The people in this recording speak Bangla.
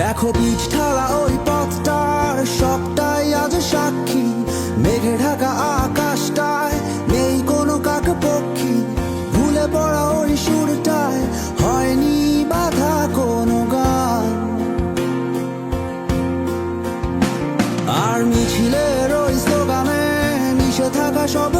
দেখো বীজ ঠালা ওই পথটার সবটাই আজ সাক্ষী। মেঘে ঢাকা আকাশটায়, নেই কোনো কাক পক্ষী। ভুলে পড়া ওই সুরটায়, হয়নি বাধা কোনো গান। আর মিছিলের ওই স্লোগানে মিশে থাকা সব